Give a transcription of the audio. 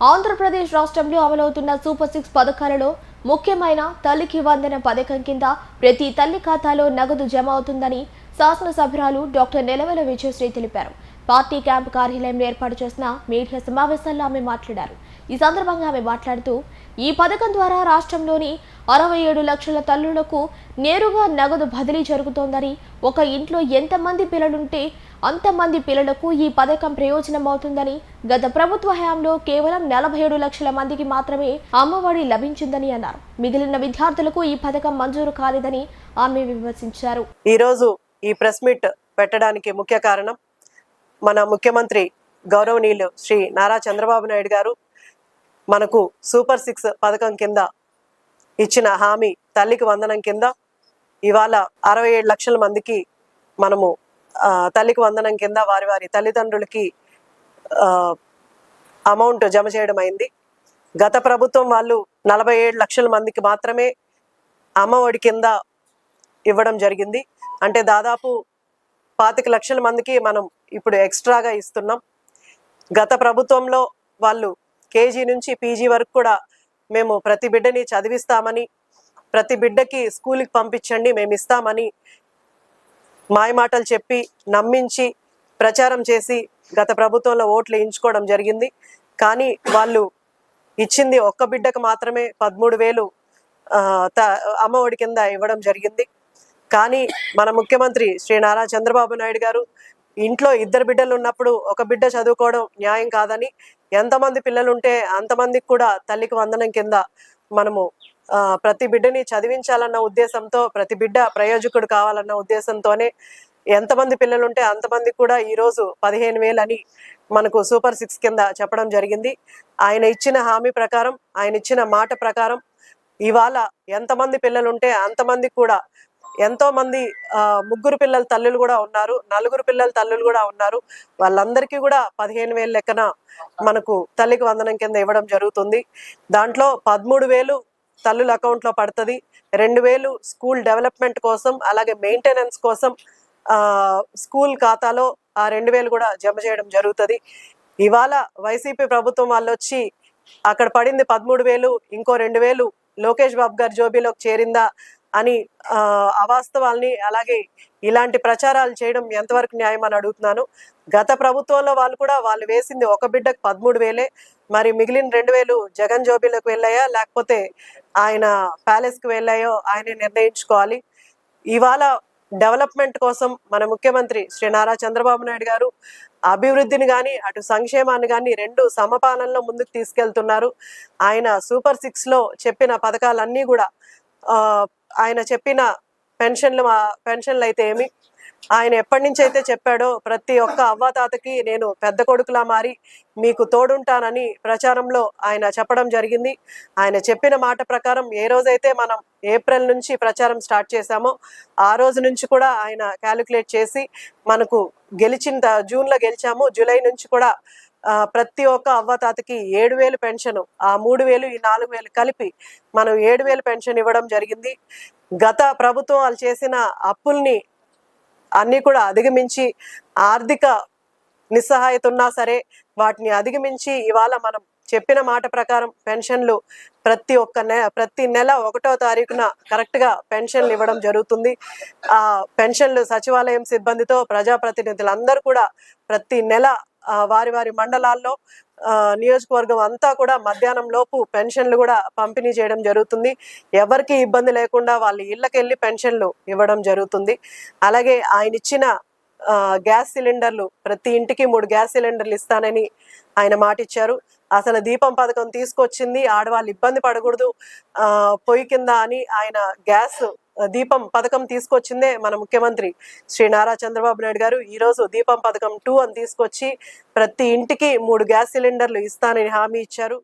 ఆంధ్రప్రదేశ్ రాష్ట్రంలో అమలవుతున్న super six పథకాలలో ముఖ్యమైన తల్లికి వందన పథకం కింద ప్రతి తల్లి ఖాతాలో నగదు జమ అవుతుందని శాసనసభ్యురాలు డాక్టర్ నెలవెల విజయశ్రీ తెలిపారు. పార్టీ క్యాంపు కార్యాలయంలో ఏర్పాటు చేసిన మీడియా సమావేశంలో ఆమె మాట్లాడారు. ఈ సందర్భంగా ఆమె మాట్లాడుతూ ఈ పథకం ద్వారా రాష్ట్రంలోని అరవై ఏడు లక్షల తల్లులకు నేరుగా నగదు బదిలీ జరుగుతోందని ఒక ఇంట్లో ఎంతమంది పిల్లలుంటే అంతమంది పిల్లలకు ఈ పథకం ప్రయోజనం అవుతుందని గత ప్రభుత్వ హయాంలో కేవలం నలభై ఏడు లక్షల మందికి మాత్రమే అమ్మఒడి లభించిందని అన్నారు. మిగిలిన విద్యార్థులకు ఈ పథకం మంజూరు కాలేదని ఆమె విమర్శించారు. ఈరోజు ఈ ప్రెస్ మీట్ పెట్టడానికి ముఖ్య కారణం మన ముఖ్యమంత్రి గౌరవనీయులు శ్రీ నారా చంద్రబాబు నాయుడు గారు మనకు సూపర్ సిక్స్ పథకం కింద ఇచ్చిన హామీ తల్లికి వందనం కింద ఇవాళ అరవై ఏడు లక్షల మందికి మనము తల్లికి వందనం కింద వారి వారి తల్లిదండ్రులకి అమౌంట్ జమ చేయడం అయింది. గత ప్రభుత్వం వాళ్ళు నలభై ఏడు లక్షల మందికి మాత్రమే అమ్మఒడి కింద ఇవ్వడం జరిగింది. అంటే దాదాపు పాతిక లక్షల మందికి మనం ఇప్పుడు ఎక్స్ట్రాగా ఇస్తున్నాం. గత ప్రభుత్వంలో వాళ్ళు కేజీ నుంచి పీజీ వరకు కూడా మేము ప్రతి బిడ్డని చదివిస్తామని ప్రతి బిడ్డకి స్కూల్కి పంపించండి మేము ఇస్తామని మాయమాటలు చెప్పి నమ్మించి ప్రచారం చేసి గత ప్రభుత్వంలో ఓట్లు వేయించుకోవడం జరిగింది. కానీ వాళ్ళు ఇచ్చింది ఒక్క బిడ్డకు మాత్రమే పదమూడు వేలు త- అమ్మఒడి కింద ఇవ్వడం జరిగింది. కానీ మన ముఖ్యమంత్రి శ్రీ నారా చంద్రబాబు నాయుడు గారు ఇంట్లో ఇద్దరు బిడ్డలు ఉన్నప్పుడు ఒక బిడ్డ చదువుకోవడం న్యాయం కాదని ఎంతమంది పిల్లలు ఉంటే అంతమందికి కూడా తల్లికి వందనం కింద మనము ప్రతి బిడ్డని చదివించాలన్న ఉద్దేశంతో ప్రతి బిడ్డ ప్రయోజకుడు కావాలన్న ఉద్దేశంతోనే ఎంతమంది పిల్లలు ఉంటే అంతమందికి కూడా ఈ రోజు పదిహేను వేలు అని మనకు సూపర్ సిక్స్ కింద చెప్పడం జరిగింది. ఆయన ఇచ్చిన హామీ ప్రకారం ఆయన ఇచ్చిన మాట ప్రకారం ఇవాళ ఎంతమంది పిల్లలు ఉంటే అంతమందికి కూడా ఎంతో మంది ముగ్గురు పిల్లల తల్లులు కూడా ఉన్నారు. నలుగురు పిల్లల తల్లులు కూడా ఉన్నారు. వాళ్ళందరికీ కూడా పదిహేను వేలు లెక్కన మనకు తల్లికి వందనం కింద ఇవ్వడం జరుగుతుంది. దాంట్లో పదమూడు వేలు తల్లుల అకౌంట్లో పడుతుంది. రెండు వేలు స్కూల్ డెవలప్మెంట్ కోసం అలాగే మెయింటెనెన్స్ కోసం స్కూల్ ఖాతాలో ఆ రెండు వేలు కూడా జమ చేయడం జరుగుతుంది. ఇవాళ వైసీపీ ప్రభుత్వం వాళ్ళు వచ్చి అక్కడ పడింది పదమూడు వేలు ఇంకో రెండు వేలు లోకేష్ బాబు గారి జోబీలోకి చేరిందా? అని అవాస్తవాల్ని అలాగే ఇలాంటి ప్రచారాలు చేయడం ఎంతవరకు న్యాయం అని అడుగుతున్నాను. గత ప్రభుత్వంలో వాళ్ళు కూడా వాళ్ళు వేసింది ఒక బిడ్డకు పదమూడు వేలే. మరి మిగిలిన రెండు వేలు జగన్ జోబీలకు వెళ్ళాయా? లేకపోతే ఆయన ప్యాలెస్కి వెళ్ళాయో? ఆయనే నిర్ణయించుకోవాలి. ఇవాళ డెవలప్మెంట్ కోసం మన ముఖ్యమంత్రి శ్రీ నారా చంద్రబాబు నాయుడు గారు అభివృద్ధిని కానీ అటు సంక్షేమాన్ని కానీ రెండు సమపాలనలో ముందుకు తీసుకెళ్తున్నారు. ఆయన సూపర్ సిక్స్లో చెప్పిన పథకాలన్నీ కూడా ఆయన చెప్పిన పెన్షన్లు మా- పెన్షన్లు అయితే ఏమి? ఆయన ఎప్పటి నుంచి అయితే చెప్పాడో ప్రతి ఒక్క అవ్వాతాతకి నేను పెద్ద కొడుకులా మారి మీకు తోడుంటానని ప్రచారంలో ఆయన చెప్పడం జరిగింది. ఆయన చెప్పిన మాట ప్రకారం ఏ రోజైతే మనం ఏప్రిల్ నుంచి ప్రచారం స్టార్ట్ చేశామో ఆ రోజు నుంచి కూడా ఆయన క్యాలిక్యులేట్ చేసి మనకు గెలిచిన జూన్లో గెలిచాము. జూలై నుంచి కూడా ప్రతి ఒక్క అవ్వతాతకి ఏడు వేలు పెన్షన్ ఆ మూడు వేలు ఈ నాలుగు వేలు కలిపి మనం ఏడు వేలు పెన్షన్ ఇవ్వడం జరిగింది. గత ప్రభుత్వం వాళ్ళు చేసిన అప్పుల్ని అన్ని కూడా అధిగమించి ఆర్థిక నిస్సహాయత ఉన్నా సరే వాటిని అధిగమించి ఇవాళ మనం చెప్పిన మాట ప్రకారం పెన్షన్లు ప్రతి ఒక్క నె ప్రతి నెల ఒకటో తారీఖున కరెక్ట్గా పెన్షన్లు ఇవ్వడం జరుగుతుంది. ఆ పెన్షన్లు సచివాలయం సిబ్బందితో ప్రజాప్రతినిధులందరూ కూడా ప్రతి నెల వారి వారి మండలాల్లో నియోజకవర్గం అంతా కూడా మధ్యాహ్నం లోపు పెన్షన్లు కూడా పంపిణీ చేయడం జరుగుతుంది. ఎవరికి ఇబ్బంది లేకుండా వాళ్ళ ఇళ్ళకి వెళ్ళి పెన్షన్లు ఇవ్వడం జరుగుతుంది. అలాగే ఆయన ఇచ్చిన గ్యాస్ సిలిండర్లు ప్రతి ఇంటికి మూడు గ్యాస్ సిలిండర్లు ఇస్తానని ఆయన మాట ఇచ్చారు అసలు దీపం పథకం తీసుకొచ్చింది ఆడవాళ్ళు ఇబ్బంది పడకూడదు పొయ్యి కింద అని ఆయన గ్యాస్ దీపం పథకం తీసుకొచ్చిందే మన ముఖ్యమంత్రి శ్రీ నారా చంద్రబాబు నాయుడు గారు. ఈరోజు దీపం పథకం టూ అని తీసుకొచ్చి ప్రతి ఇంటికి మూడు గ్యాస్ సిలిండర్లు ఇస్తానని హామీ ఇచ్చారు.